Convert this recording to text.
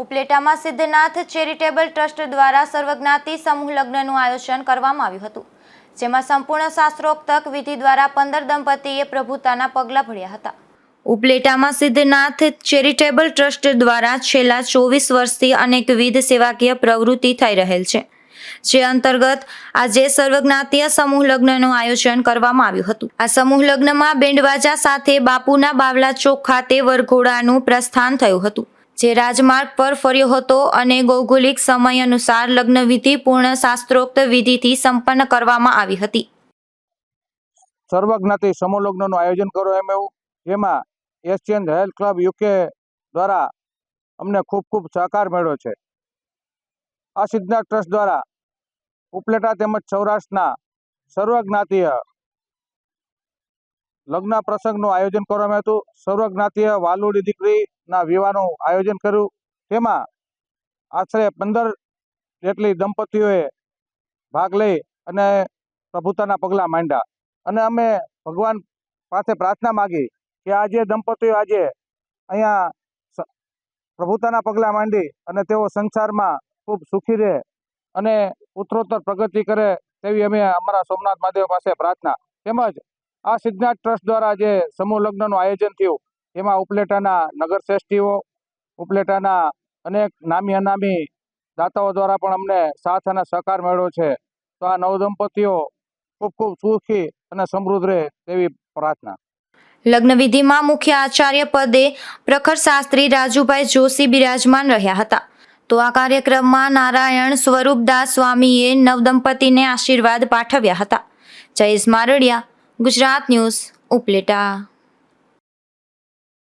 ઉપલેટામાં Siddhnath charitable trust દ્વારા સર્વજ્ઞાતિ સમૂહ લગ્નનું આયોજન કરવામાં આવ્યું હતું, જેમાં સંપૂર્ણ શાસ્ત્રોક્તક વિધિ દ્વારા પંદર દંપતીએ પ્રભુતાના પગલાં ભર્યા હતા. ઉપલેટામાં સિદ્ધનાથ ચેરિટેબલ ટ્રસ્ટ દ્વારા છેલ્લા ચોવીસ વર્ષથી અનેકવિધ સેવાકીય પ્રવૃત્તિ થઈ રહેલ છે, જે અંતર્ગત આજે સર્વજ્ઞાતીય સમૂહ લગ્નનું આયોજન કરવામાં આવ્યું હતું. આ સમૂહ લગ્નમાં બેન્ડવાજા સાથે બાપુના બાવલા ચોક ખાતે વરઘોડાનું પ્રસ્થાન થયું હતું. જે રાજમાર્ગ પર ફર્યો હતો અને ભૌગોલિક સમય અનુસાર લગ્નવિધિ પૂર્ણ શાસ્ત્રોક્ત વિધિથી સંપન્ન કરવામાં આવી હતી. સર્વજ્ઞાતિ સમૂહલગ્નનું આયોજન કરો એમ એવું. જેમાં એશિયન હેલ્થ ક્લબ યુકે દ્વારા અમને ખૂબ ખૂબ સહકાર મળ્યો છે. આ સિદ્ધનાથ ટ્રસ્ટ દ્વારા ઉપલેટા તેમજ સૌરાષ્ટ્રના સર્વજ્ઞાતીય લગ્ન પ્રસંગનું આયોજન કરવામાં હતું. સર્વજ્ઞાતીય વાલુડી દીકરીના વિવાહનું આયોજન કર્યું. તેમાં આશરે પંદર જેટલી દંપતીઓએ ભાગ લઈ અને પ્રભુતાના પગલાં માંડ્યા. અને અમે ભગવાન પાસે પ્રાર્થના માગી કે આ જે દંપતીઓ આજે અહીંયા પ્રભુતાના પગલાં માંડી અને તેઓ સંસારમાં ખૂબ સુખી રહે અને ઉત્તરોત્તર પ્રગતિ કરે તેવી અમે અમારા સોમનાથ મહાદેવ પાસે પ્રાર્થના. તેમજ આ સિદ્ધનાથ ટ્રસ્ટ દ્વારા જે સમૂહ લગ્નનું આયોજન થયું, એમાં ઉપલેટાના નગરશ્રેષ્ઠીઓ ઉપલેટાના અનેક નામી અનામી દાતાઓ દ્વારા પણ અમને સાથ અને સહકાર મળ્યો છે. તો આ નવદંપતીઓ ખૂબ ખૂબ સુખી અને સમૃદ્ધ રહે તેવી પ્રાર્થના. લગ્ન વિધિમાં મુખ્ય આચાર્ય પદે પ્રખર શાસ્ત્રી રાજુભાઈ જોશી બિરાજમાન રહ્યા હતા. તો આ કાર્યક્રમમાં નારાયણ સ્વરૂપદાસ સ્વામીએ નવદંપતીને આશીર્વાદ પાઠવ્યા હતા. જયેશ મારડિયા ગુજરાત ન્યૂઝ ઉપલેટા